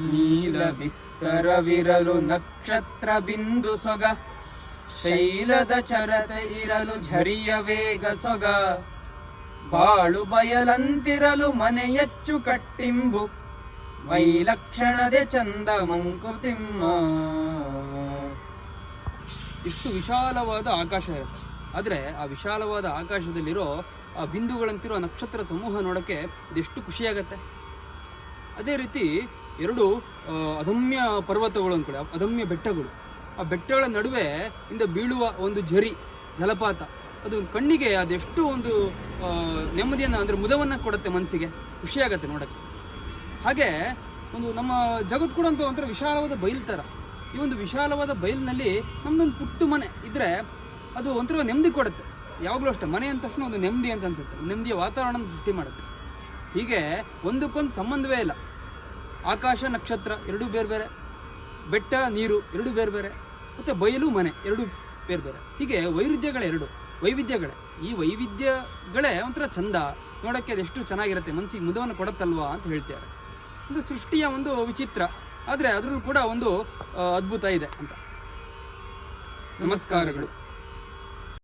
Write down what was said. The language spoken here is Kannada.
ನೀಲ ವಿಸ್ತರವಿರಲು ನಕ್ಷತ್ರ ಬಿಂದು ಸೊಗ. ಶೈಲದ ಚರತೆ ಇರಲು ಝರಿಯ ವೇಗ ಸೊಗ. ಬಾಳು ಬಯಲಂತಿರಲು ಮನೆಯಚ್ಚು ಕಟ್ಟಿಂಬು. ವೈಲಕ್ಷಣದೆ ಚಂದ ಮಂಕುತಿಮ್ಮ. ಇಷ್ಟು ವಿಶಾಲವಾದ ಆಕಾಶ ಇರುತ್ತೆ. ಆದರೆ ಆ ವಿಶಾಲವಾದ ಆಕಾಶದಲ್ಲಿರೋ ಆ ಬಿಂದುಗಳಂತಿರೋ ನಕ್ಷತ್ರ ಸಮೂಹ ನೋಡೋಕ್ಕೆ ಇದೆಷ್ಟು ಖುಷಿಯಾಗತ್ತೆ. ಅದೇ ರೀತಿ ಎರಡು ಅದಮ್ಯ ಪರ್ವತಗಳು ಅಂದ್ಕೊಳ್ಳಿ ಅದಮ್ಯ ಬೆಟ್ಟಗಳು. ಆ ಬೆಟ್ಟಗಳ ನಡುವೆ ಇಂದ ಬೀಳುವ ಒಂದು ಝರಿ ಜಲಪಾತ. ಅದು ಕಣ್ಣಿಗೆ ಅದೆಷ್ಟು ಒಂದು ನೆಮ್ಮದಿಯನ್ನು, ಅಂದರೆ ಮುದವನ್ನು ಕೊಡುತ್ತೆ ಮನಸ್ಸಿಗೆ ಖುಷಿಯಾಗತ್ತೆ ನೋಡೋಕ್ಕೆ. ಹಾಗೆ ಒಂದು ನಮ್ಮ ಜಗತ್ತು ಕೂಡ ಅಂತ ಒಂಥರ ವಿಶಾಲವಾದ ಬಯಲು ಥರ ಈ ಒಂದು ವಿಶಾಲವಾದ ಬಯಲಿನಲ್ಲಿ ನಮ್ದೊಂದು ಪುಟ್ಟು ಮನೆ ಇದ್ದರೆ ಅದು ಒಂಥರ ನೆಮ್ಮದಿ ಕೊಡುತ್ತೆ. ಯಾವಾಗಲೂ ಅಷ್ಟೇ, ಮನೆ ಅಂದ ತಕ್ಷಣ ಒಂದು ನೆಮ್ಮದಿ ಅಂತ ಅನ್ಸುತ್ತೆ. ನೆಮ್ಮದಿಯ ವಾತಾವರಣ ಸೃಷ್ಟಿ ಮಾಡುತ್ತೆ. ಹೀಗೆ ಒಂದಕ್ಕೊಂದು ಸಂಬಂಧವೇ ಇಲ್ಲ. ಆಕಾಶ ನಕ್ಷತ್ರ ಎರಡೂ ಬೇರೆ ಬೇರೆ, ಬೆಟ್ಟ ನೀರು ಎರಡೂ ಬೇರೆ ಬೇರೆ, ಮತ್ತು ಬಯಲು ಮನೆ ಎರಡೂ ಬೇರೆ ಬೇರೆ. ಹೀಗೆ ವೈರುಧ್ಯಗಳೆರಡು ವೈವಿಧ್ಯಗಳೇ. ಈ ವೈವಿಧ್ಯಗಳೇ ಒಂಥರ ಚಂದ. ನೋಡೋಕ್ಕೆ ಅದೆಷ್ಟು ಚೆನ್ನಾಗಿರುತ್ತೆ ಮನಸ್ಸಿಗೆ ಮುದವನ್ನು ಕೊಡತ್ತಲ್ವಾ ಅಂತ ಹೇಳ್ತಾರೆ ಒಂದು ಸೃಷ್ಟಿಯ ಒಂದು ವಿಚಿತ್ರ, ಆದರೆ ಅದರಲ್ಲೂ ಕೂಡ ಒಂದು ಅದ್ಭುತ ಇದೆ ಅಂತ. ನಮಸ್ಕಾರಗಳು.